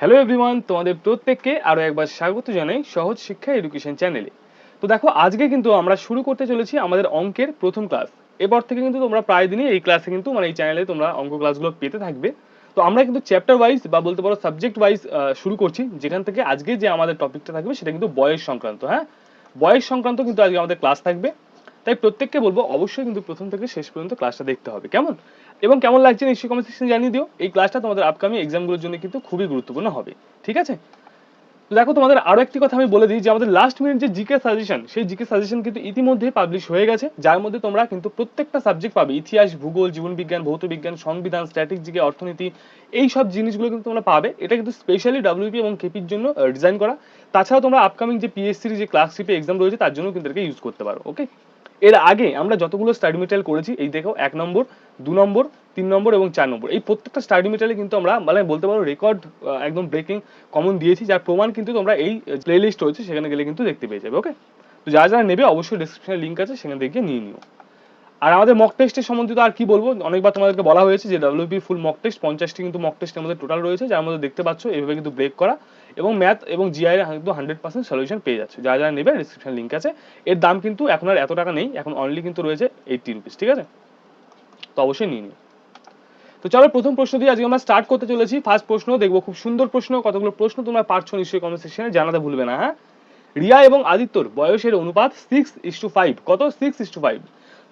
Hello everyone তোমাদের প্রত্যেককে আরও একবার স্বাগত জানাই সহজ শিক্ষা এডুকেশন চ্যানেলে তো দেখো, আজকে কিন্তু আমরা শুরু করতে চলেছি আমাদের অঙ্কের প্রথম ক্লাস এবার থেকে কিন্তু তোমরা প্রায় দিনই এই ক্লাসে কিন্তু মানে এই চ্যানেলে তোমরা অঙ্ক ক্লাসগুলো পেতে থাকবে। তো আমরা কিন্তু চ্যাপ্টার ওয়াইজ বা বলতে পারো সাবজেক্ট ওয়াইজ শুরু করছি। যেখান থেকে আজকে যে আমাদের টপিকটা থাকবে সেটা কিন্তু বয়স সংক্রান্ত হ্যাঁ? বয়স সংক্রান্ত কিন্তু আজকে আমাদের ক্লাস থাকবে। তাই প্রত্যেককে বলব, অবশ্যই কিন্তু প্রথম থেকে শেষ পর্যন্ত ক্লাসটা দেখতে হবে। কেমন? এবং কেমন লাগছে নিশ্চয়ই কমেন্ট সেকশনে জানিয়ে দিও। এই ক্লাসটা তোমাদের আপকামিং এক্সামগুলোর জন্য কিন্তু খুবই গুরুত্বপূর্ণ হবে, ঠিক আছে? দেখো তোমাদের আরও একটি কথা আমি বলে দিই, যে আমাদের লাস্ট মিনিট যে জিকে সাজেশন সেই জিকে সাজেশন কিন্তু ইতিমধ্যে পাবলিশ হয়ে গেছে। যার মধ্যে তোমরা কিন্তু প্রত্যেকটা সাবজেক্ট পাবে, ইতিহাস, ভূগোল জীবন বিজ্ঞান ভৌত বিজ্ঞান সংবিধান স্ট্যাটিক জিকে অর্থনীতি, এই সব জিনিসগুলো কিন্তু তোমরা পাবে। এটা কিন্তু স্পেশালি ডাব্লিউপি এবং কেপির জন্য ডিজাইন করা। তাছাড়াও তোমরা আপকামিং যে পিএসসির যে ক্লাস শিপে এক্সাম রয়েছে, তার জন্য কিন্তু এটাকে ইউজ করতে পারো ওকে এর আগে আমরা যতগুলো স্টাডি মেটেরিয়াল করেছি, এই দেখো এক নম্বর, দু নম্বর, তিন নম্বর এবং চার নম্বর। এই প্রত্যেকটা স্টাডি মেটেরিয়ালে কিন্তু আমরা মানে বলতে পারো রেকর্ড একদম ব্রেকিং কমন দিয়েছি, যার প্রমাণ কিন্তু তোমরা এই প্লে লিস্ট রয়েছে, সেখানে গেলে কিন্তু দেখতে পেয়ে যাবে ওকে তো যারা যারা নেবে অবশ্যই ডিসক্রিপশনে লিঙ্ক আছে, সেখান থেকে নিয়ে নিও। আর আমাদের মক টেস্টের সম্বন্ধিত আর কি বলব? অনেকবার তোমাদেরকে বলা হয়েছে যে ডাব্লিউপি ফুল মক টেস্ট পঞ্চাশটি কিন্তু মক টেস্টের মধ্যে টোটাল রয়েছে, যার মধ্যে দেখতে পাচ্ছ এইভাবে কিন্তু ব্রেক করা। এবং ম্যাথ এবং জিআই এর কিন্তু হান্ড্রেড পার্সেন্ট সলিউশন পেয়ে যাচ্ছে। যারা যারা নেবে ডিসক্রিপশন লিঙ্ক আছে। এর দাম কিন্তু এখন আর এত টাকা নেই, এখন অনলি কিন্তু রয়েছে এইটটি রুপিস ঠিক আছে? তো অবশ্যই নিয়ে নিও। তো চলো প্রথম প্রশ্ন দিয়ে আজকে আমরা স্টার্ট করতে চলেছি। ফার্স্ট প্রশ্ন, দেখব খুব সুন্দর প্রশ্ন, কতগুলো প্রশ্ন তোমরা পারছ নিশ্চয়ই কমেন্ট সেকশনে জানাতে ভুলবে না হ্যাঁ? রিয়া এবং আদিত্যর বয়সের অনুপাত সিক্স ইস টু ফাইভ কত? সিক্স ইস টু ফাইভ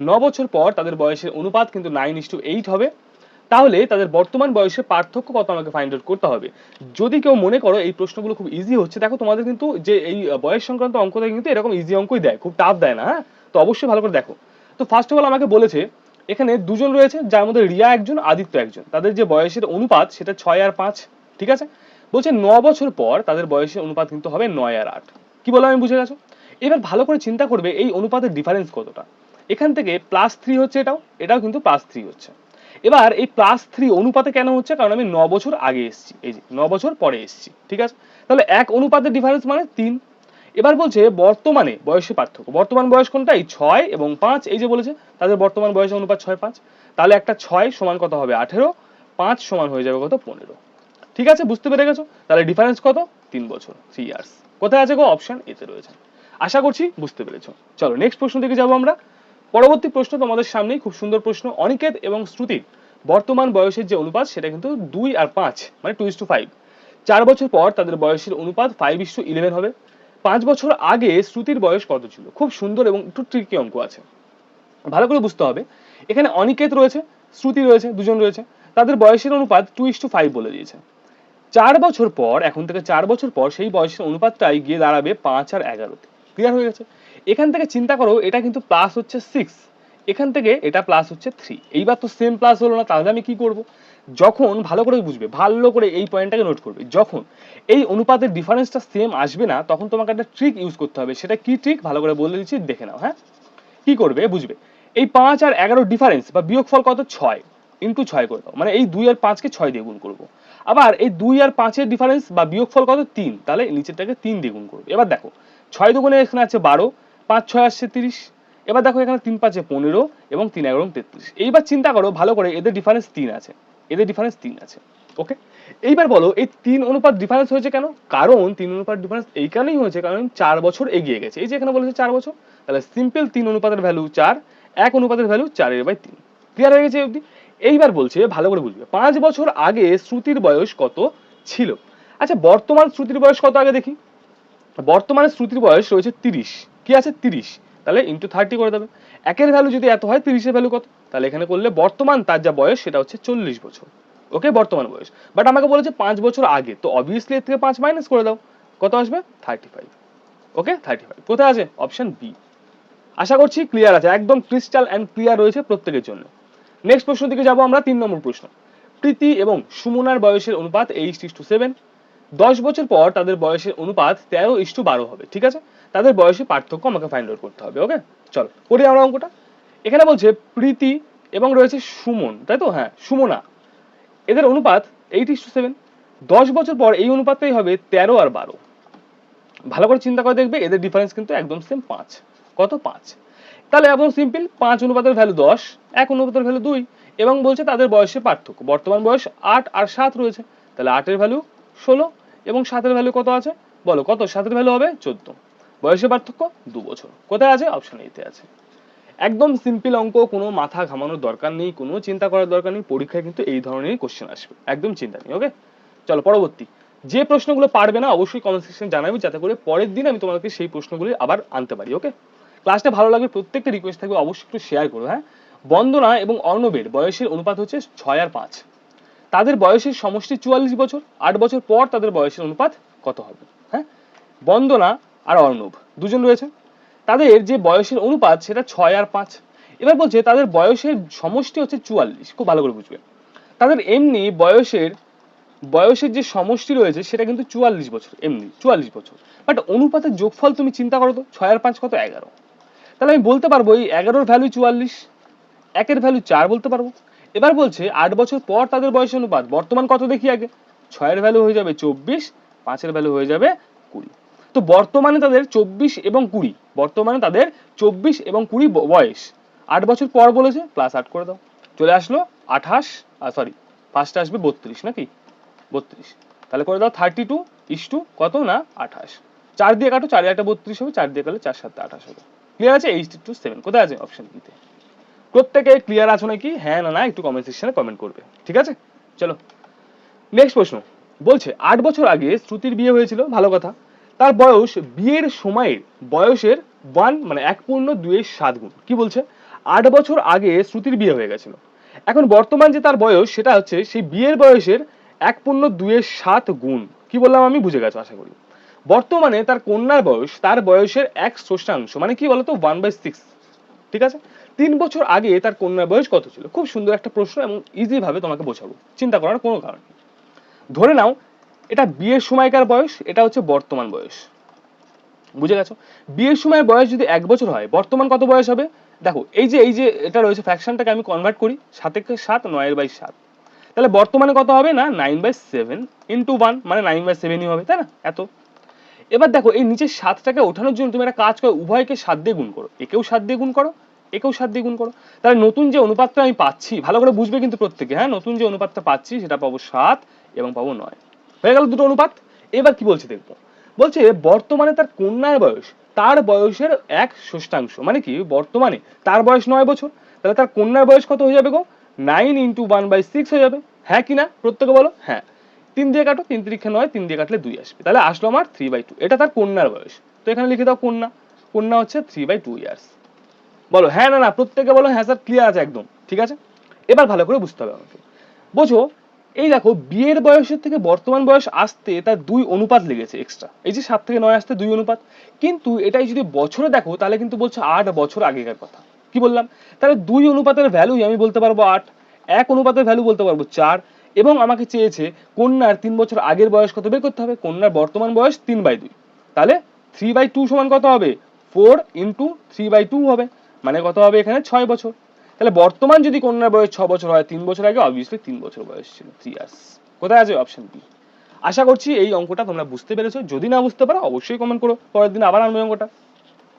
ন বছর পর তাদের বয়সের অনুপাত কিন্তু নাইন ইস টু এইট হবে। তাহলে তাদের বর্তমান বয়সে পার্থক্য কত আমাকে ফাইন্ড আউট করতে হবে? যদি কেউ মনে করো এই প্রশ্নগুলো খুব ইজি হচ্ছে, দেখো তোমাদের কিন্তু যে এই বয়স সংক্রান্ত অঙ্কটা কিন্তু এরকম ইজি অঙ্কই দেয়, খুব টাফ দেয় না হ্যাঁ? তো অবশ্যই ভালো করে দেখো। তো ফার্স্ট অফ অল আমাকে বলেছে, এখানে দুজন রয়েছে, যার মধ্যে রিয়া একজন, আদিত্য একজন। তাদের যে বয়সের অনুপাত, সেটা ছয় আর পাঁচ, ঠিক আছে? বলছে ন বছর পর তাদের বয়সের অনুপাত কিন্তু হবে নয় আর আট। কি বললাম আমি বুঝে গেছো? এবার ভালো করে চিন্তা করবে এই অনুপাতের ডিফারেন্স কতটা। এখান থেকে প্লাস থ্রি হচ্ছে এটাও এটাও কিন্তু প্লাস থ্রি হচ্ছে। এবার এই প্লাস থ্রি অনুপাতে কেন হচ্ছে? কারণ আমি ন বছর আগে এসেছি। এই যে, ন বছর পরে এসেছি, ঠিক আছে? তাহলে এক অনুপাতের ডিফারেন্স মানে তিন। এবার বলছে বর্তমানে বয়সের পার্থক্য। বর্তমান বয়স কোনটা এই ছয় এবং পাঁচ, এই যে বলেছে, তাদের বর্তমান বয়সের অনুপাত ছয়, পাঁচ। তাহলে একটা ছয় সমান কত হবে? আঠেরো। পাঁচ সমান হয়ে যাবে কত? পনেরো। ঠিক আছে? বুঝতে পেরে গেছো? তাহলে ডিফারেন্স কত? তিন বছর থ্রি ইয়ার্স কোথায় আছে গো? অপশন এতে রয়েছে। আশা করছি বুঝতে পেরেছ। চলো নেক্সট প্রশ্ন দিকে যাব আমরা। পরবর্তী প্রশ্ন তোমাদের সামনেই, খুব সুন্দর প্রশ্ন, অনিকেত এবং শ্রুতির। বর্তমান বয়সের যে অনুপাত, সেটা কিন্তু দুই আর পাঁচ মানে টু ইস টু ফাইভ চার বছর পর তাদের বয়সের অনুপাত ফাইভ ইস টু ইলেভেন হবে। পাঁচ বছর আগে শ্রুতির বয়স কত ছিল? খুব সুন্দর এবং একটু ট্রিকি অঙ্ক আছে। ভালো করে বুঝতে হবে। এখানে অনিকেত রয়েছে, শ্রুতি রয়েছে, দুজন রয়েছে। তাদের বয়সের অনুপাত টু ইস টু ফাইভ বলে দিয়েছে। চার বছর পর, এখন থেকে চার বছর পর, সেই বয়সের অনুপাতটাই গিয়ে দাঁড়াবে পাঁচ আর এগারোতে। ক্লিয়ার হয়ে গেছে? এখান থেকে চিন্তা করো, এটা কিন্তু প্লাস হচ্ছে সিক্স এখান থেকে এটা প্লাস হচ্ছে থ্রি এইবার তো সেম প্লাস হলো না, তাহলে আমি কি করব? যখন ভালো করে বুঝবে, ভালো করে এই পয়েন্টটাকে নোট করবে, যখন এই অনুপাতের ডিফারেন্সটা সেম আসবে না, তখন তোমাকে একটা ট্রিক ইউজ করতে হবে। সেটা কি ট্রিক ভালো করে বলে দিচ্ছি, দেখে নাও হ্যাঁ? কি করবে? বুঝবে। এই পাঁচ আর এগারো ডিফারেন্স বা বিয়োগফল কত? ছয়। ইন্টু ছয় করে দাও। মানে এই দুই আর পাঁচকে ছয় দিয়ে গুণ করব। আবার এই দুই আর পাঁচের ডিফারেন্স বা বিয়োগফল কত? তিন। তাহলে নিচেরটাকে তিন দিয়ে গুণ করবে। এবার দেখো, ছয় দুগুণে এখানে আছে বারো। পাঁচ, ছয় আসছে তিরিশ। এবার দেখো এখানে তিন পাঁচে পনেরো এবং তিন এগারো তেত্রিশ। এইবার চিন্তা করো, ভালো করে, এদের ডিফারেন্স তিন আছে। এদের ডিফারেন্স তিন আছে ওকে এইবার বলো, এই তিন অনুপাত ডিফারেন্স হয়েছে কেন? কারণ তিন অনুপাত ডিফারেন্স এই কারণেই হয়েছে, কারণ চার বছর এগিয়ে গেছে। এই যে এখানে বলেছে চার বছর, তাহলে সিম্পল তিন অনুপাতের ভ্যালু চার, এক অনুপাতের ভ্যালু চারের বাই তিন। ক্লিয়ার হয়ে গেছে অবধি? এইবার বলছে, ভালো করে বুঝবে, পাঁচ বছর আগে শ্রুতির বয়স কত ছিল? আচ্ছা বর্তমান শ্রুতির বয়স কত আগে দেখি? বর্তমানে শ্রুতির বয়স রয়েছে তিরিশ। কি আছে? তিরিশ। তাহলে ইন্টু থার্টি করে দেবে। একের ভ্যালু যদি এত হয়, তিরিশের ভ্যালু কত? তাহলে এখানে করলে বর্তমান তার যা বয়স, সেটা হচ্ছে চল্লিশ বছর। ওকে বর্তমান বয়স। বাট আমাকে বলেছে পাঁচ বছর আগে। তো অবভিয়াসলি এর থেকে পাঁচ মাইনাস করে দাও। কত আসবে? Thirty five okay thirty five কোথায় আছে? অপশন বি আশা করছি ক্লিয়ার আছে। একদম ক্রিস্টাল অ্যান্ড ক্লিয়ার রয়েছে প্রত্যেকের জন্য। নেক্সট প্রশ্ন দিকে যাব আমরা। তিন নম্বর প্রশ্ন। প্রীতি এবং সুমনার বয়সের অনুপাত এইট ইস টু সেভেন দশ বছর পর তাদের বয়সের অনুপাত তেরো ইস টু বারো হবে। ঠিক আছে? তাদের বয়সে পার্থক্য আমাকে ফাইন্ড আউট করতে হবে ওকে চলো করি আমরা অঙ্কটা। এখানে বলছে প্রীতি এবং রয়েছে সুমন, তাই তো? হ্যাঁ সুমনা। এদের অনুপাত এইট ইস টু সেভেন দশ বছর পর এই অনুপাতটাই হবে তেরো আর বারো। ভালো করে চিন্তা করে দেখবে, এদের ডিফারেন্স কিন্তু একদম সেম পাঁচ। কত পাঁচ? তাহলে একদম সিম্পল পাঁচ অনুপাতের ভ্যালু দশ, এক অনুপাতের ভ্যালু দুই এবং বলছে তাদের বয়সে পার্থক্য। বর্তমান বয়স আট আর সাত রয়েছে। তাহলে আটের ভ্যালু ষোলো এবং সাতের ভ্যালু কত আছে? বলো, কত? সাতের ভ্যালু হবে চোদ্দ। বয়সের পার্থক্য দু বছর। কোথায় আছে? অপশন এতে আছে। একদম সিম্পল অঙ্ক, কোনো মাথা ঘামানোর দরকার নেই, কোনো চিন্তা করার দরকার নেই, পরীক্ষায় কিন্তু এই ধরনের কোশ্চেন আসবে। একদম চিন্তা নেই ওকে চলো, পরবর্তী। যে প্রশ্নগুলো পারবে না, অবশ্যই কমেন্ট সেকশনে জানাবি, যাতে করে পরের দিন আমি তোমাদেরকে সেই প্রশ্নগুলি আবার আনতে পারি ওকে ক্লাসটা ভালো লাগবে প্রত্যেকটা রিকোয়েস্ট থাকবে, অবশ্যই একটু শেয়ার করো হ্যাঁ? বন্দনা এবং অর্ণবের বয়সের অনুপাত হচ্ছে ছয় আর পাঁচ। তাদের বয়সের সমষ্টি চুয়াল্লিশ বছর, আট বছর পর তাদের বয়সের অনুপাত কত হবে হ্যাঁ? বন্দনা আর অর্ণব, দুজন রয়েছে। তাদের যে বয়সের অনুপাত সেটা ছয় আর পাঁচ। এবার বলছে তাদের বয়সের সমষ্টি হচ্ছে চুয়াল্লিশ, খুব ভালো করে বুঝবে। তাদের এমনি বয়সের বয়সের যে সমষ্টি রয়েছে সেটা কিন্তু চুয়াল্লিশ বছর, এমনি চুয়াল্লিশ বছর। বাট অনুপাতের যোগফল তুমি চিন্তা করো তো, ছয় আর পাঁচ কত? এগারো। তাহলে আমি বলতে পারব এই এগারোর ভ্যালু চুয়াল্লিশ, একের ভ্যালু চার বলতে পারব। এবার বলছে আট বছর পর তাদের বয়স অনুপাত, বর্তমান কত দেখি আগে? ছয়ের ভ্যালু হয়ে যাবে চব্বিশ, পাঁচের ভ্যালু হয়ে যাবে কুড়ি। তো বর্তমানে তাদের চব্বিশ এবং কুড়ি। বর্তমানে তাদের চব্বিশ এবং কুড়ি বয়স। আট বছর পর বলেছে প্লাস আট করে দাও। চলে আসলো আঠাশ সরি ফার্স্টে আসবে বত্রিশ নাকি? বত্রিশ। তাহলে করে দাও থার্টি টু ইস টু কত না আঠাশ। চার দিয়ে কাটো, চার একটা বত্রিশ হবে, চার দিয়ে কাটলে চার সাতটা আঠাশ হবে। ক্লিয়ার আছে? এইট টু সেভেন কোথায় আছে অপশন বিতে প্রত্যেকে ক্লিয়ার আছো নাকি? হ্যাঁ না না, একটু কমেন্ট সেকশনে কমেন্ট করবে। ঠিক আছে? চলো। নেক্সট প্রশ্ন। বলছে, আট বছর আগে শ্রুতির বিয়ে হয়েছিল, ভালো কথা। তার বয়স বিয়ের সময়ের বয়সের ওয়ান মানে এক পূর্ণ দুয়ের সাত গুণ। কি বলছে? আট বছর আগে শ্রুতির বিয়ে হয়ে গেছিল। এখন বর্তমান যে তার বয়স, সেটা হচ্ছে সেই বিয়ের বয়সের এক পূর্ণ দুয়ের সাত গুণ। কি বললাম আমি? বুঝে গেছো, আশা করি। বর্তমানে তার কন্যার বয়স, তার বয়সের এক ষষ্ঠাংশ মানে কি বলতো? One by six. ঠিক আছে? তিন বছর আগে তার কন্যার বয়স কত ছিল? খুব সুন্দর একটা প্রশ্ন এবং ইজি ভাবে তোমাকে বোঝাবো। চিন্তা করার কোনো কারণ নেই। ধরে নাও এটা বিয়ের সময়কার বয়স, এটা হচ্ছে বর্তমান বয়স। বুঝে গেছো? বিয়ের সময়ের বয়স যদি এক বছর হয়, বর্তমান কত বয়স হবে? দেখো, এই যে এই যে এটা রয়েছে ফ্র্যাকশনটাকে আমি কনভার্ট করি সাতের সাত, নয়ের বাই সাত। তাহলে বর্তমানে কত হবে না? Nine by seven into one মানে নাইন বাই সেভেনই হবে, তাই না? এত। এবার দেখো, এই নিচের সাতটাকে ওঠানোর জন্য তুমি একটা কাজ করো, উভয়কে সাত দিয়ে গুণ করো। একেও সাত দিয়ে গুণ করো, একেও সাত দিয়ে গুণ করো। তাহলে নতুন যে অনুপাতটা আমি পাচ্ছি, ভালো করে বুঝবে কিন্তু প্রত্যেকে হ্যাঁ? নতুন যে অনুপাতটা পাচ্ছি, সেটা পাবো সাত এবং পাবো নয়। হয়ে গেল দুটো অনুপাত। এবার কি বলছে দেখব। বলছে বর্তমানে তার কন্যার বয়স, তার বয়সের এক ষষ্ঠাংশ মানে কি? বর্তমানে তার বয়স নয় বছর। তাহলে তার কন্যার বয়স কত হয়ে যাবে গো? Nine into one by six হয়ে যাবে। হ্যাঁ কি না? প্রত্যেকে বলো? হ্যাঁ। তিন দিয়ে কাটো, তিন তিরিক্ষে নয়, তিন দিয়ে কাটলে দুই আসবে। তাহলে আসলো আমার থ্রি বাই টু এটা তার কন্যার বয়স। তো এখানে লিখে দাও কন্যা। কন্যা হচ্ছে থ্রি বাই টু ইয়ার্স বলো হ্যাঁ না না, প্রত্যেকে বলো হ্যাঁ স্যার ক্লিয়ার আছে একদম। ঠিক আছে? এবার ভালো করে বুঝতে হবে আমাকে। বোঝো এই দেখো, বিয়ের বয়সের থেকে বর্তমান বয়স আসতে তার দুই অনুপাত লেগেছে এক্সট্রা এই যে সাত থেকে নয় আসতে দুই অনুপাত। কিন্তু এটাই যদি বছরে দেখো, তাহলে কিন্তু বলছে আট বছর আগেকার কথা। কি বললাম? তাহলে দুই অনুপাতের ভ্যালুই আমি বলতে পারব আট, এক অনুপাতের ভ্যালু বলতে পারব চার, এবং আমাকে চেয়েছে কন্যার তিন বছর আগের বয়স কত বের করতে হবে? কন্যার বর্তমান বয়স তিন বাই দুই। তাহলে থ্রি বাই টু সমান কত হবে? Four into three by two হবে। মানে কত হবে এখানে? ছয় বছর। তাহলে বর্তমান যদি কন্যার বয়স ছ বছর হয়, তিন বছর আগে অবভিয়াসলি তিন বছর বয়স ছিল থ্রি ইয়ার্স কোথায় আছে অপশন বি আশা করছি এই অঙ্কটা তোমরা বুঝতে পেরেছ। যদি না বুঝতে পারো, অবশ্যই কমেন্ট করো। পরের দিন আবার আনব অঙ্কটা।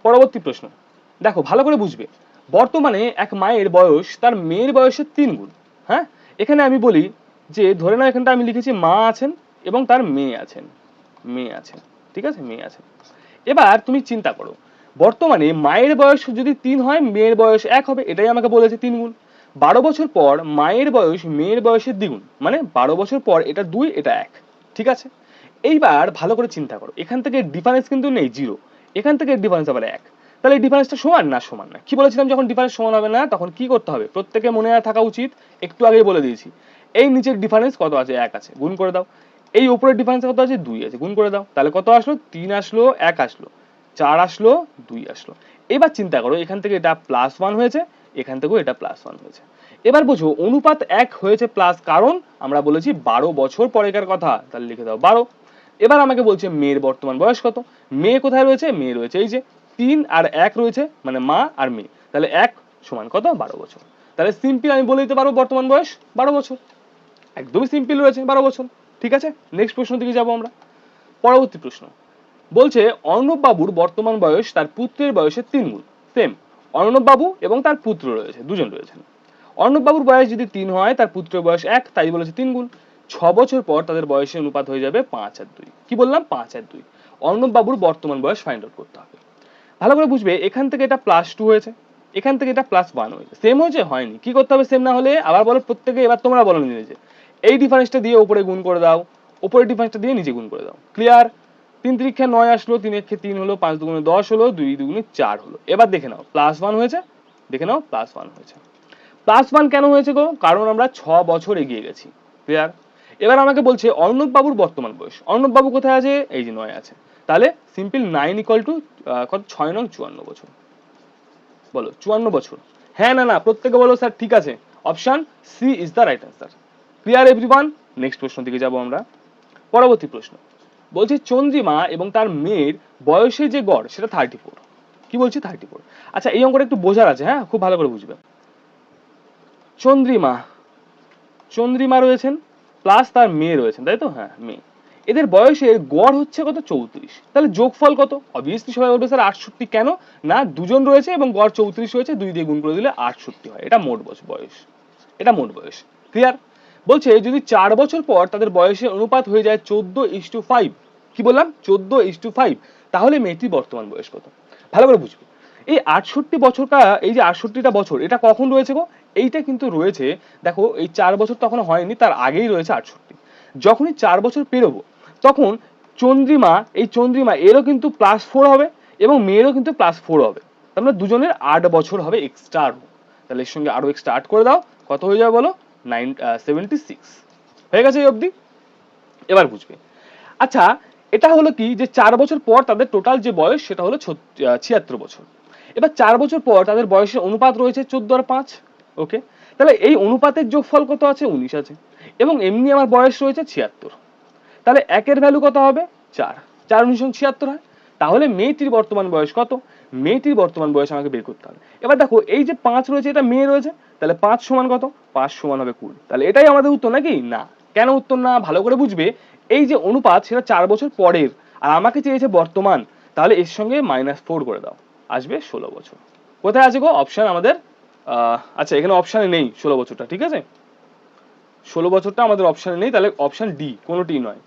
পরবর্তী প্রশ্ন। দেখো, ভালো করে বুঝবে। বর্তমানে এক মায়ের বয়স তার মেয়ের বয়সের তিন গুণ হ্যাঁ? এখানে আমি বলি যে, ধরে নাও এখানটা আমি লিখেছি মা আছেন এবং তার মেয়ে আছেন। মেয়ে আছেন, ঠিক আছে? মেয়ে আছেন। এবার তুমি চিন্তা করো বর্তমানে মায়ের বয়স যদি তিন হয়, মেয়ের বয়স এক হবে, এটাই আমাকে বলেছে তিন গুণ বারো বছর পর মায়ের বয়স, মেয়ের বয়সের দ্বিগুণ। মানে বারো বছর পর এটা দুই, এটা এক। ঠিক আছে? এইবার ভালো করে চিন্তা করো। এখান থেকে ডিফারেন্স কিন্তু নেই জিরো এখান থেকে ডিফারেন্স আবার এক। তাহলে ডিফারেন্সটা সমান না সমান না কি বলেছিলাম যখন ডিফারেন্স সমান হবে না, তখন কি করতে হবে? প্রত্যেকে মনে থাকা উচিত, একটু আগেই বলে দিয়েছি। এই নিচের ডিফারেন্স কত আছে? এক আছে। গুণ করে দাও। এই উপরের ডিফারেন্স কত আছে? দুই আছে। গুণ করে দাও। তাহলে কত আসলো? তিন আসলো, এক আসলো। চার আসলো, দুই আসলো। এবার চিন্তা করো, এখান থেকে এটা প্লাস ওয়ান হয়েছে, এখান থেকেও এটা প্লাস ওয়ান হয়েছে। এবার বোঝো, অনুপাত এক হয়েছে প্লাস কারণ আমরা বলেছি বারো বছর পরেকার কথা, তাহলে লিখে দাও বারো। এবার আমাকে বলছে মেয়ের বর্তমান বয়স কত? মেয়ে কোথায় রয়েছে? মেয়ে রয়েছে এই যে তিন আর এক রয়েছে মানে মা আর মেয়ে। তাহলে এক সমান কত? বারো বছর। তাহলে সিম্পল আমি বলে দিতে পারব বর্তমান বয়স, বারো বছর। একদমই সিম্পল রয়েছে, বারো বছর। ঠিক আছে? নেক্সট প্রশ্ন দিকে যাব আমরা। পরবর্তী প্রশ্ন। বলছে অর্ণব বাবুর বর্তমান বয়স তার পুত্রের বয়সের তিন গুণ সেম অর্ণব বাবু এবং তার পুত্র রয়েছে, দুজন রয়েছেন। অর্ণব বাবুর বয়স যদি তিন হয়, তার পুত্রের বয়স এক, তাই বলেছে তিন গুণ ছ বছর পর তাদের বয়সের অনুপাত হয়ে যাবে পাঁচ আর দুই। কি বললাম? পাঁচ আর দুই। অর্ণব বাবুর বর্তমান বয়স ফাইন্ড আউট করতে হবে। ভালো করে বুঝবে, এখান থেকে এটা প্লাস টু হয়েছে। এখান থেকে এটা প্লাস ওয়ান হয়েছে। সেম হয়েছে? হয়নি। কি করতে হবে সেম না হলে? আবার বলো প্রত্যেকে, এবার তোমরা বলো নিজে এই ডিফারেন্সটা দিয়ে উপরে গুণ করে দাও, উপরের ডিফারেন্সটা দিয়ে নিচে গুণ করে দাও। ক্লিয়ার তিন তিরিক্ষে নয় আসলো, তিন একে তিন হলো, পাঁচ দুগুণে দশ হলো, দুই দুগুণে চার হলো। এবার দেখে নাও প্লাস ওয়ান হয়েছে? দেখে নাও প্লাস ওয়ান হয়েছে। প্লাস ওয়ান কেন হয়েছে গো? কারণ আমরা ছ বছর এগিয়ে গেছি। ক্লিয়ার এবার আমাকে বলছে, অর্ণব বাবুর বর্তমান বয়স। অর্ণব বাবু কোথায় আছে? এই যে নয় আছে। তাহলে সিম্পল নাইন ইকুয়াল টু কত? ছয় নং চুয়ান্ন বছর। বলো, চুয়ান্ন বছর। হ্যাঁ না না, প্রত্যেকে বলো স্যার ঠিক আছে। Option C is the right answer clear everyone next প্রশ্ন দিকে যাব আমরা। পরবর্তী প্রশ্ন। বলছে চন্দ্রিমা এবং তার মেয়ের বয়সে যে গড়, সেটা থার্টি ফোর কি বলছি থার্টি ফোর আচ্ছা এই অঙ্কটা একটু বোঝার আছে হ্যাঁ? খুব ভালো করে বুঝবে। চন্দ্রিমা চন্দ্রিমা রয়েছেন প্লাস তার মেয়ে রয়েছেন, তাই তো? হ্যাঁ মেয়ে। এদের বয়সের গড় হচ্ছে কত? চৌত্রিশ। তাহলে যোগফল কত? অবভিয়াসলি সবাই বলবে, স্যার, আটষট্টি কেন? না, দুজন রয়েছে এবং গড় চৌত্রিশ রয়েছে দুই দিয়ে গুণ করে দিলে আটষট্টি হয়। এটা মোট বয়স বয়স। এটা মোট বয়স। ক্লিয়ার বলছে, যদি চার বছর পর তাদের বয়সের অনুপাত হয়ে যায় চোদ্দ ইস টু ফাইভ, কি বললাম? চোদ্দ ইস টু ফাইভ, তাহলে মেয়েটির বর্তমান বয়স কত? ভালো করে বুঝবে। এই আটষট্টি বছরটা, এই যে আটষট্টিটা বছর, এটা কখন রয়েছে গো? এইটা কিন্তু রয়েছে, দেখো, এই চার বছর তখন হয়নি, তার আগেই রয়েছে আটষট্টি। যখনই চার বছর পেরোবো, তখন চন্দ্রিমা, এই চন্দ্রিমা, এরও কিন্তু প্লাস ফোর হবে এবং মেয়েরও কিন্তু প্লাস ফোর হবে। তার মানে দুজনের আট বছর হবে এক্সট্রা আরও তাহলে এর সঙ্গে আরও এক্সট্রা আট করে দাও। কত হয়ে যাবে বলো? নাইন সেভেন্টি সিক্স হয়ে গেছে এই অবধি? এবার বুঝবে। আচ্ছা এটা হলো কি যে চার বছর পর তাদের টোটাল যে বয়স, সেটা হলো ছিয়াত্তর বছর। এবার চার বছর পর তাদের বয়সের অনুপাত রয়েছে চোদ্দ আর পাঁচ, ওকে? তাহলে এই অনুপাতের যোগফল কত আছে? উনিশ আছে। এবং এমনি আমার বয়স রয়েছে ছিয়াত্তর। তাহলে একের ভ্যালু কত হবে? চার। চার উনিশ ছিয়াত্তর হয়। তাহলে মেয়েটির বর্তমান বয়স কত? মেয়েটির বর্তমান বয়স আমাকে বের করতে হবে। এবার দেখো, এই যে পাঁচ রয়েছে, এটা মেয়ে রয়েছে, তাহলে পাঁচ সমান কত? পাঁচ সমান হবে কুড়ি। তাহলে এটাই আমাদের উত্তর নাকি? না। কেন উত্তর না? ভালো করে বুঝবে। এই যে অনুপাত, সেটা চার বছর পরের। আর আমাকে চেয়েছে বর্তমান। তাহলে এর সঙ্গে মাইনাস ফোর করে দাও। আসবে ষোলো বছর। কোথায় আছে গো? অপশান আমাদের আচ্ছা এখানে অপশানে নেই ষোলো বছরটা, ঠিক আছে? ষোলো বছরটা আমাদের অপশানে নেই, তাহলে অপশন ডি কোনোটি নয়।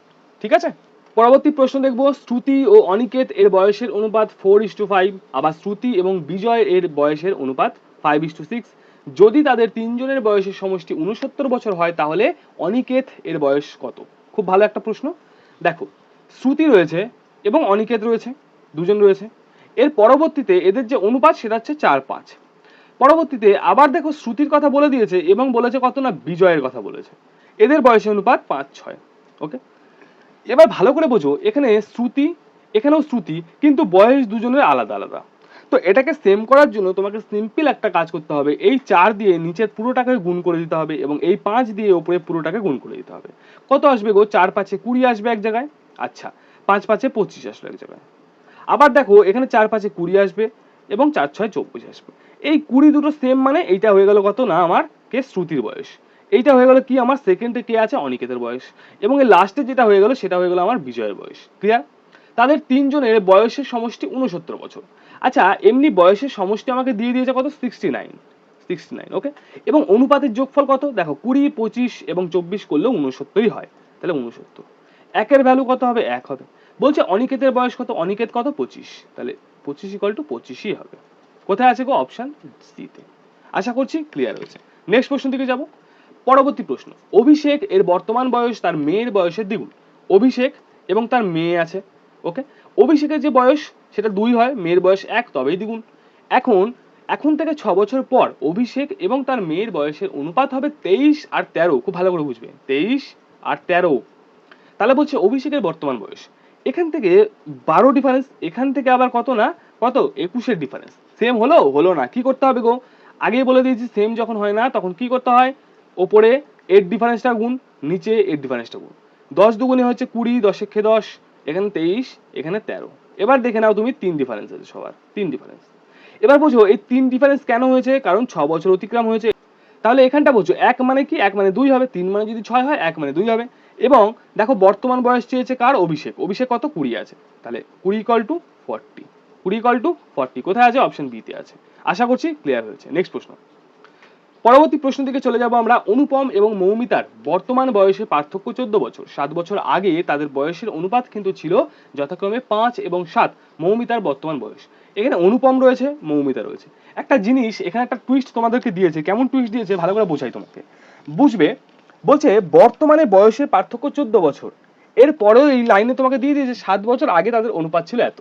ঠিক আছে? পরবর্তী প্রশ্ন দেখব, শ্রুতি ও অনিকেত এর বয়সের অনুপাত ফোর ইস টু ফাইভ আবার শ্রুতি এবং বিজয় এর বয়সের অনুপাত ফাইভ ইস টু সিক্স যদি তাদের তিনজনের বয়সের সমষ্টি উনসত্তর বছর হয়, তাহলে অনিকেত এর বয়স কত? খুব ভালো একটা প্রশ্ন। দেখো, শ্রুতি রয়েছে এবং অনিকেত রয়েছে, দুজন রয়েছে। এর পরবর্তীতে এদের যে অনুপাত, সেটা হচ্ছে চার পাঁচ। পরবর্তীতে আবার দেখো, শ্রুতির কথা বলে দিয়েছে এবং বলেছে কত না, বিজয়ের কথা বলেছে। এদের বয়সের অনুপাত পাঁচ, ছয়। ওকে? এবার ভালো করে বোঝো, এখানে শ্রুতি, এখানেও শ্রুতি, কিন্তু বয়স দুজনের আলাদা আলাদা। তো এটাকে সেম করার জন্য তোমাকে সিম্পল একটা কাজ করতে হবে। এই চার দিয়ে নিচের পুরোটাকে গুণ করে দিতে হবে এবং এই পাঁচ দিয়ে ওপরে পুরোটাকে গুণ করে দিতে হবে। কত আসবে গো? চার পাঁচে কুড়ি আসবে এক জায়গায়? আচ্ছা পাঁচ পাঁচে পঁচিশ আসলো এক জায়গায়। আবার দেখো, এখানে চার পাঁচে কুড়ি আসবে এবং চার ছয় চব্বিশ আসবে। এই কুড়ি দুটো সেম মানে এইটা হয়ে গেল কত? না, আমার কে? শ্রুতির বয়স। এইটা হয়ে গেল কি? আমার সেকেন্ডে কে আছে? অনিকেতের বয়স। এবং এই লাস্টে যেটা হয়ে গেল, সেটা হয়ে গেল আমার বিজয়ের বয়স। ক্লিয়ার তাদের তিনজনের বয়সের সমষ্টি উনসত্তর বছর। আচ্ছা এমনি বয়সের সমষ্টি আমাকে দিয়ে দিয়েছে কত? Sixty nine sixty nine okay এবং অনুপাতের যোগফল কত? দেখো, কুড়ি, পঁচিশ এবং চব্বিশ করলে উনসত্তরই হয়। তাহলে উনসত্তর একের ভ্যালু কত হবে? এক হবে। বলছে অনিকেতের বয়স কত? অনিকেত কত? পঁচিশ। তাহলে পঁচিশ ইকাল টু পঁচিশই হবে। কোথায় আছে গো? অপশন সিতে আশা করছি ক্লিয়ার হয়েছে। নেক্সট প্রশ্ন দিকে যাব। পরবর্তী প্রশ্ন। অভিষেক এর বর্তমান বয়স তার মেয়ের বয়সের দ্বিগুণ। অভিষেক এবং তার মেয়ে আছে, ওকে? অভিষেকের যে বয়স, সেটা দুই হয়, মেয়ের বয়স এক, তবেই দ্বিগুণ। এখন এখন থেকে ছ বছর পর অভিষেক এবং তার মেয়ের বয়সের অনুপাত হবে তেইশ আর তেরো। খুব ভালো করে বুঝবে। তেইশ আর তেরো। তাহলে বলছে অভিষেকের বর্তমান বয়স। এখান থেকে বারো ডিফারেন্স এখান থেকে আবার কত না? কত? একুশের ডিফারেন্স সেম হলো? হলো না। কি করতে হবে গো? আগেই বলে দিয়েছি সেম যখন হয় না, তখন কি করতে হয়? ওপরে এর ডিফারেন্সটা গুণ, নিচে এর ডিফারেন্সটা গুণ। দশ দুগুণে হচ্ছে কুড়ি, দশে খে দশ, এখানে তেইশ, এখানে তেরো। এবার দেখে নাও তুমি তিন ডিফারেন্স আছে সবার, তিন ডিফারেন্স এবার বোঝো এই তিন ডিফারেন্স কেন হয়েছে? কারণ ছ বছর অতিক্রম হয়েছে। তাহলে এখানটা বোঝো, এক মানে কি? এক মানে দুই হবে, তিন মানে যদি ছয় হয়, এক মানে দুই হবে। এবং দেখো বর্তমান বয়স চেয়েছে কার? অভিষেক। অভিষেক কত? কুড়ি আছে। তাহলে কুড়ি কল টু ফর্টি কুড়ি কল টু ফর্টি কোথায় আছে? অপশন বিতে আছে। আশা করছি ক্লিয়ার হয়েছে। নেক্সট প্রশ্ন। পরবর্তী প্রশ্ন থেকে চলে যাব আমরা অনুপম এবং মৌমিতার বর্তমান বয়সে পার্থক্য চোদ্দ বছর। সাত বছর আগে তাদের বয়সের অনুপাত কিন্তু ছিল যথাক্রমে পাঁচ এবং সাত, মৌমিতার বর্তমান বয়স। এখানে অনুপম রয়েছে, মৌমিতা রয়েছে। একটা জিনিস, এখানে একটা টুইস্ট তোমাদেরকে দিয়েছে। কেমন টুইস্ট দিয়েছে? ভালো করে বোঝাই তোমাকে। বুঝবে? বলছে, বর্তমানে বয়সের পার্থক্য চোদ্দ বছর। এর পরেও এই লাইনে তোমাকে দিয়ে দিয়েছে, সাত বছর আগে তাদের অনুপাত ছিল এত।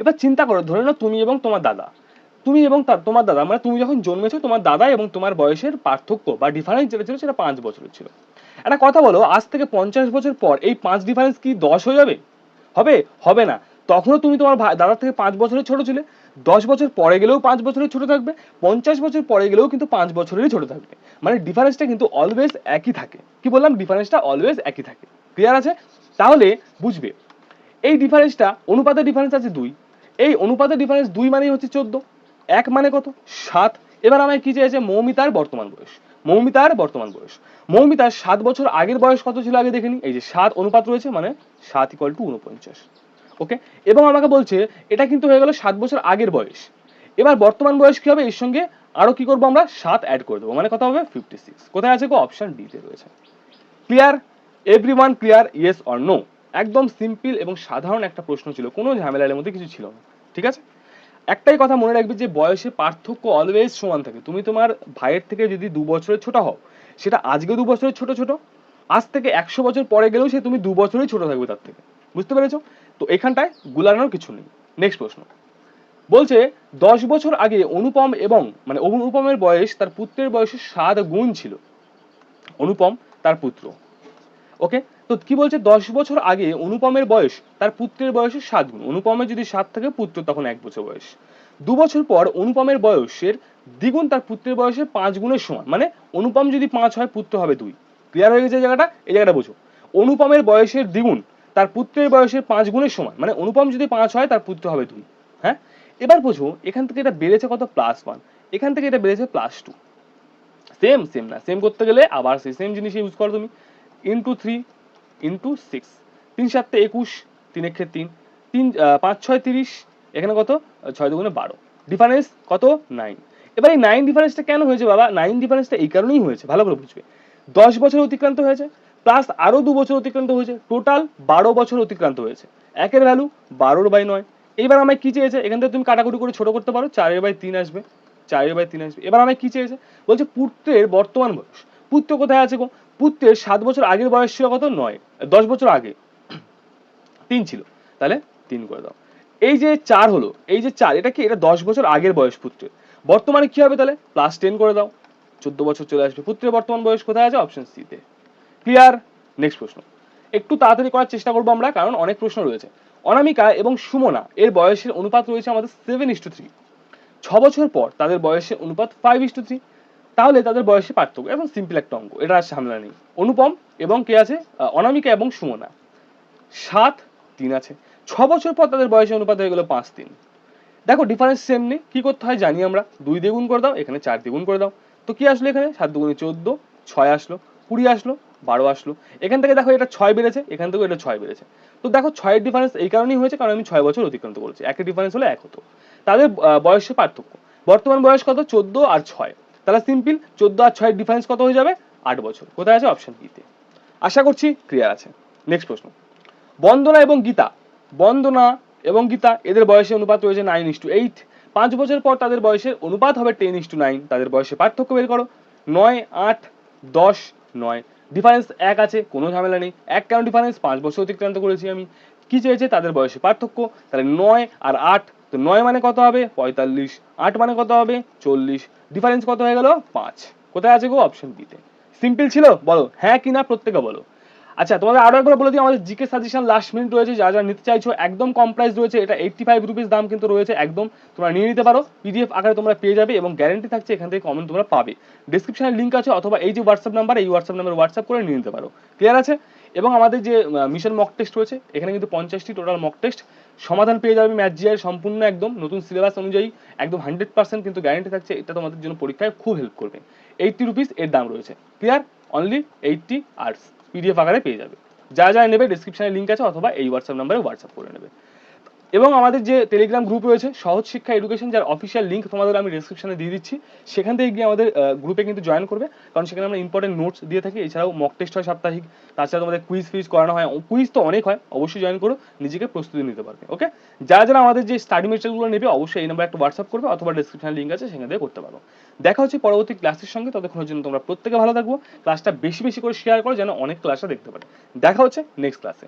এবার চিন্তা করো, ধরে নাও তুমি এবং তোমার দাদা। তুমি এবং তার, তোমার দাদা মানে তুমি যখন জন্মেছো, তোমার দাদা এবং তোমার বয়সের পার্থক্য বা ডিফারেন্স যেটা ছিল, সেটা পাঁচ বছরের ছিল। একটা কথা বলো, আজ থেকে পঞ্চাশ বছর পর এই পাঁচ ডিফারেন্স কি দশ হয়ে যাবে? হবে? হবে না। তখনও তুমি তোমার দাদার থেকে পাঁচ বছরের ছোট ছিলে। দশ বছর পরে গেলেও পাঁচ বছরের ছোট থাকবে। পঞ্চাশ বছর পরে গেলেও কিন্তু পাঁচ বছরেরই ছোট থাকবে। মানে ডিফারেন্সটা কিন্তু অলওয়েজ একই থাকে। কি বললাম? ডিফারেন্সটা অলওয়েজ একই থাকে। ক্লিয়ার আছে? তাহলে বুঝবে, এই ডিফারেন্সটা অনুপাতের ডিফারেন্স আছে দুই। এই অনুপাতের ডিফারেন্স দুই মানেই হচ্ছে চোদ্দ। এক মানে কত? সাত। এবার আমায় কি চেয়েছে মৌমিতার বর্তমান বয়স। মৌমিতার বর্তমান বয়স। মৌমিতার সাত বছর আগের বয়স কত ছিল আগে দেখে এই যে সাত অনুপাত রয়েছে মানে সাত ইকুয়াল টু উনপঞ্চাশ ওকে এবং আমাকে বলছে, এটা কিন্তু হয়ে গেল সাত বছর আগের বয়স। এবার বর্তমান বয়স কি হবে? এর সঙ্গে আরও কি করব আমরা? সাত অ্যাড করে দেবো। মানে কত হবে? ফিফটি সিক্স কোথায় আছে গো? অপশন ডি তে রয়েছে। Clear everyone clear yes or no একদম সিম্পল এবং সাধারণ একটা প্রশ্ন ছিল। কোনো ঝামেলার মধ্যে কিছু ছিল না। ঠিক আছে? একটাই কথা মনে রাখবে যে বয়সে পার্থক্য অলওয়েজ সমান থাকে। তুমি তোমার ভাইয়ের থেকে যদি দু বছরের ছোট হও, সেটা আজকে দু বছরের ছোট ছোট, আজ থেকে একশো বছর পরে গেলেও সে তুমি দু বছরই ছোট থাকবে তার থেকে। বুঝতে পেরেছ? তো এখানটায় গুলানোর কিছু নেই। নেক্সট প্রশ্ন। বলছে, দশ বছর আগে অনুপম এবং মানে অনুপমের বয়স তার পুত্রের বয়সের সাত গুণ ছিল। অনুপম তার পুত্র। ওকে তো কি বলছে? দশ বছর আগে অনুপমের বয়স, তার পুত্রের বয়সের সাত গুণ। অনুপমের যদি সাত থাকে, পুত্র তখন এক বছর বয়স। দু বছর পর অনুপমের বয়সের দ্বিগুণ, তার পুত্রের বয়সের পাঁচ গুণের সমান। মানে অনুপম যদি পাঁচ হয়, পুত্র হবে দুই। ক্লিয়ার হয়ে গেছে জায়গাটা? এই জায়গাটা বোঝো। অনুপমের বয়সের দ্বিগুণ, তার পুত্রের বয়সের পাঁচ গুণের সমান। মানে অনুপম যদি পাঁচ হয়, তার পুত্র হবে দুই। হ্যাঁ? এবার বোঝো, এখান থেকে এটা বেড়েছে কত? প্লাস ওয়ান এখান থেকে এটা বেড়েছে প্লাস টু সেম সেম না। সেম করতে গেলে আবার সেই সেম জিনিস ইউজ করো তুমি। ইন্টু থ্রি ইন্টু সিক্স তিন সাতটা একুশ, তিন একে তিন। তিন পাঁচ, ছয়, তিরিশ, এখানে কত? ছয় দুগুণে বারো। ডিফারেন্স কত? নাইন এবার এই নাইন ডিফারেন্সটা কেন হয়েছে বাবা? নাইন ডিফারেন্সটা এই কারণেই হয়েছে। ভালো করে বুঝবে। দশ বছর অতিক্রান্ত হয়েছে প্লাস আরও দু বছর অতিক্রান্ত হয়েছে। টোটাল বারো বছর অতিক্রান্ত হয়েছে। একের ভ্যালু বারোর বাই নয়। এইবার আমায় কি চেয়েছে? এখান থেকে তুমি কাটাকুটি করে ছোট করতে পারো। চারের বাই তিন আসবে। চারের বাই তিন আসবে। এবার আমায় কি চেয়েছে? বলছে পুত্রের বর্তমান বয়স। পুত্র কোথায় আছে গো? পুত্রের সাত বছর আগের বয়স কত? নয়। দশ বছর আগে। তিন ছিল। তাহলে তিন করে দাও। এই যে চার হলো, এই যে চার, এটা কি? এটা দশ বছর আগের বয়স পুত্রের। বর্তমানে কি হবে তাহলে? প্লাস টেন করে দাও। চোদ্দ বছর চলে আসবে। পুত্রের বর্তমান বয়স কোথায় আছে? অপশন সি তে। ক্লিয়ার নেক্সট প্রশ্ন। একটু তাড়াতাড়ি করার চেষ্টা করব আমরা, কারণ অনেক প্রশ্ন রয়েছে। অনামিকা এবং সুমনা, এর বয়সের অনুপাত রয়েছে আমাদের সেভেন ইস টু থ্রি ছ বছর পর তাদের বয়সের অনুপাত ফাইভ ইস টু থ্রি তাহলে তাদের বয়সে পার্থক্য এবং সিম্পল একটা অঙ্ক এটা আর ঝামেলা নেই। অনুপম এবং কে আছে? অনামিকা এবং সুমনা। সাত, তিন আছে। ছ বছর পর তাদের বয়সের অনুপাত হয়ে গেল পাঁচ, তিন। দেখো ডিফারেন্স সেম নেই। কি করতে হয় জানি আমরা। দুই দ্বিগুণ করে দাও, এখানে চার দ্বিগুণ করে দাও। তো কি আসলো এখানে? সাত দুগুণে চোদ্দ, ছয় আসলো, কুড়ি আসলো, বারো আসলো। এখান থেকে দেখো, এটা ছয় বেড়েছে, এখান থেকে এটা ছয় বেড়েছে। তো দেখো, ছয়ের ডিফারেন্স এই কারণেই হয়েছে, কারণ আমি ছয় বছর অতিক্রান্ত করেছি। একের ডিফারেন্স হলো এক হতো। তাদের বয়সের পার্থক্য। বর্তমান বয়স কত? চোদ্দ আর ছয়। তাহলে সিম্পল চোদ্দ আর ছয়ের ডিফারেন্স কত হয়ে যাবে? আট বছর। কোথায় আছে অপশন বিতে আশা করছি ক্লিয়ার আছে। নেক্সট প্রশ্ন। বন্দনা এবং গীতা। বন্দনা এবং গীতা, এদের বয়সের অনুপাত রয়েছে নাইন ইস টু এইট পাঁচ বছর পর তাদের বয়সের অনুপাত হবে টেন ইস টু নাইন তাদের বয়সে পার্থক্য বের করো। নয়, আট, দশ, নয়। ডিফারেন্স এক আছে, কোনো ঝামেলা নেই। এক কেন ডিফারেন্স পাঁচ বছর অতিক্রান্ত করেছি আমি। কি চেয়েছে? তাদের বয়সে পার্থক্য। তাহলে নয় আর আট তো নয় মানে কত হবে? পঁয়তাল্লিশ। আট মানে কত হবে? চল্লিশ। ডিফারেন্স কত হয়ে গেল? পাঁচ। কোথায় আছে গো? অপশন বিতে সিম্পল ছিল? বলো। হ্যাঁ কি না প্রত্যেকে বলো। আচ্ছা তোমাদের আরও একবার বলে দিই, আমাদের জিকে সাজেশন লাস্ট মিনিট রয়েছে, যা যা নিতে চাইছো, একদম কম প্রাইস রয়েছে, এটা এইটটি ফাইভ রুপিস দাম কিন্তু রয়েছে, একদম তোমরা নিয়ে নিতে পারো পিডিএফ আকারে তোমরা পেয়ে যাবে এবং গ্যারেন্টি থাকছে, এখান থেকে কমেন্ট তোমরা পাবে। ডিসক্রিপশনে লিঙ্ক আছে, অথবা এই যে হোয়াটসঅ্যাপ নাম্বার এই হোয়াটসঅ্যাপ নাম্বার হোয়াটসঅ্যাপ করে নিয়ে নিতে পারো। ক্লিয়ার আছে? এবং আমাদের যে মিশন মক টেস্ট রয়েছে, এখানে কিন্তু পঞ্চাশটি টোটাল মক টেস্ট সমাধান পেয়ে যাবে ম্যাথ জিআই সম্পূর্ণ একদম নতুন সিলেবাস অনুযায়ী, একদম হান্ড্রেড পার্সেন্ট কিন্তু গ্যারেন্টি থাকছে, এটা তোমাদের জন্য পরীক্ষায় খুব হেল্প করবে। এইটটি রুপিস এর দাম রয়েছে। Clear only eighty arts PDF আকারে পেয়ে যাবে। যা যা নেবে ডিসক্রিপশনে লিঙ্ক আছে, অথবা এই হোয়াটসঅ্যাপ নাম্বারে হোয়াটসঅ্যাপ করে নেবে। এবং আমাদের যে টেলিগ্রাম গ্রুপ রয়েছে, সহজ শিক্ষা এডুকেশন যার অফিসিয়াল লিঙ্ক তোমাদের আমি ডিসক্রিপশনে দিয়ে দিচ্ছি, সেখান থেকে গিয়ে আমাদের গ্রুপে কিন্তু জয়েন করবে। কারণ সেখানে আমরা ইম্পর্টেন্ট নোটস দিয়ে থাকি, এছাড়াও মক টেস্ট হয় সাপ্তাহিক, তাছাড়া তোমাদের কুইজ ফিজ করানো হয় কুইজ তো অনেক হয়, অবশ্যই জয়েন করো, নিজেকে প্রস্তুতি নিতে পারবে ওকে যারা যারা আমাদের যে স্টাডি মেটেরিয়ালগুলো নেবে, অবশ্যই এই নাম্বার একটা হোয়াটসঅ্যাপ করবে, অথবা ডিসক্রিপশনে লিঙ্ক আছে, সেখান থেকে করতে পারো। দেখা হচ্ছে পরবর্তী ক্লাসের সঙ্গে, ততক্ষণের জন্য তোমরা প্রত্যেকে ভালো থাকব ক্লাসটা বেশি বেশি করে শেয়ার করো, যেন অনেক ক্লাসটা দেখতে পারে। দেখা হচ্ছে নেক্সট ক্লাসে